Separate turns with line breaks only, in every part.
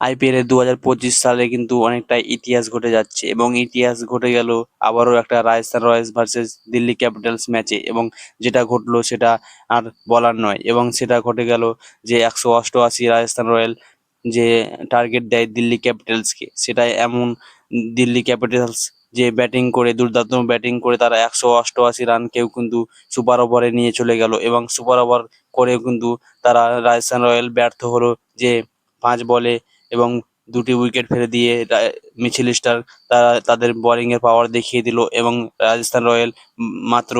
IPL দু হাজার পঁচিশ সালে কিন্তু অনেকটা ইতিহাস ঘটে যাচ্ছে এবং ইতিহাস ঘটে গেল আবারও একটা Rajasthan Royals versus Delhi Capitals ম্যাচে এবং যেটা ঘটলো সেটা আর বলার নয় এবং সেটা ঘটে গেল যে একশো অষ্টআশি রাজস্থান রয়্যাল যে টার্গেট দেয় দিল্লি ক্যাপিটালসকে। সেটাই এমন দিল্লি ক্যাপিটালস যে ব্যাটিং করে, দুর্দান্ত ব্যাটিং করে তারা একশো অষ্টআশি রান কেউ কিন্তু সুপার ওভারে নিয়ে চলে গেল এবং সুপার ওভার করেও কিন্তু তারা রাজস্থান রয়্যাল ব্যর্থ হলো যে পাঁচ বলে এবং দুটি উইকেট ফেলে দিয়ে মিচেল স্টার তারা তাদের বোলিং এর পাওয়ার দেখিয়ে দিল এবং রাজস্থান রয়্যাল মাত্র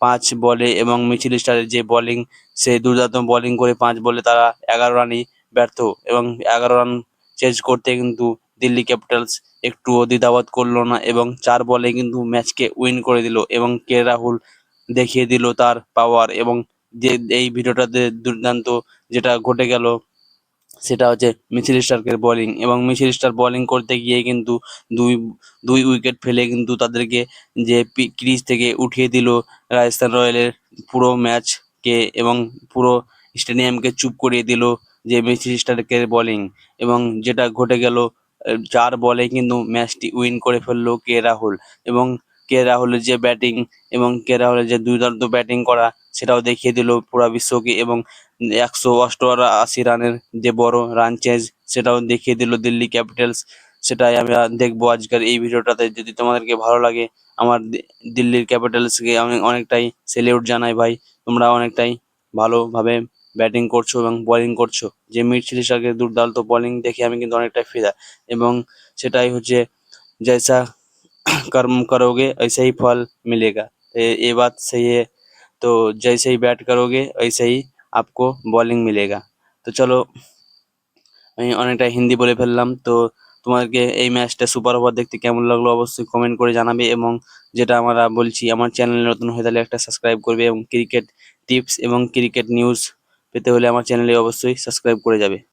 পাঁচ বলে এবং মিচেল স্টারের যে বোলিং সে দুর্দান্ত বোলিং করে পাঁচ বলে তারা এগারো রানই ব্যর্থ এবং এগারো রান চেজ করতে কিন্তু দিল্লি ক্যাপিটালস একটুও দ্বিধাবোধ করল না এবং চার বলে কিন্তু ম্যাচকে উইন করে দিল এবং কে রাহুল দেখিয়ে দিল তার পাওয়ার এবং যে, এই ভিডিওটাতে দুর্দান্ত যেটা ঘটে গেল সেটা হচ্ছে মিচেল স্টার্কের বোলিং এবং মিচেল স্টার বোলিং করতে গিয়ে কিন্তু দুই দুই উইকেট ফেলে কিন্তু তাদেরকে যে ক্রিজ থেকে উঠিয়ে দিল রাজস্থান রয়্যালের পুরো ম্যাচকে এবং পুরো স্টেডিয়ামকে চুপ করিয়ে দিল যে মিচেল স্টার্কের বোলিং এবং যেটা ঘটে গেল, চার বলে কিন্তু ম্যাচটি উইন করে ফেলল কে রাহুল এবং কে রাহুলের যে ব্যাটিং এবং কে রাহুলের যে দুর্দান্ত ব্যাটিং করা সেটাও দেখিয়ে দিল পুরা বিশ্বকে এবং একশো অষ্টআশি রানের যে বড় রান চেঞ্জ সেটাও দেখিয়ে দিল দিল্লি ক্যাপিটালস সেটাই আমরা দেখবো আজকের এই ভিডিওটাতে যদি তোমাদেরকে ভালো লাগে আমার দি- দিল্লির ক্যাপিটালসকে আমি অনেকটাই সেলিউট জানাই ভাই তোমরা অনেকটাই ভালোভাবে ব্যাটিং করছো এবং বোলিং করছো যে মিচেল স্টার্কের দুর্দান্ত বোলিং দেখে আমি কিন্তু অনেকটাই ফিদা এবং সেটাই হচ্ছে जैसा कर्म करोगे ऐसे ही फल मिलेगा ये ये बात सही है तो जैसे ही बैट करोगे वैसे ही आपको बॉलिंग मिलेगा তো চলো আমি অনেকটা হিন্দি বলে ফেললাম তো তোমাদেরকে এই ম্যাচটা সুপার ওভার দেখতে কেমন লাগলো অবশ্যই কমেন্ট করে জানাবে এবং যেটা আমরা বলছি আমার চ্যানেল নতুন হয়ে থাকলে একটা সাবস্ক্রাইব করবে এবং ক্রিকেট টিপস এবং ক্রিকেট নিউজ পেতে হলে আমার চ্যানেলে অবশ্যই সাবস্ক্রাইব করে যাবে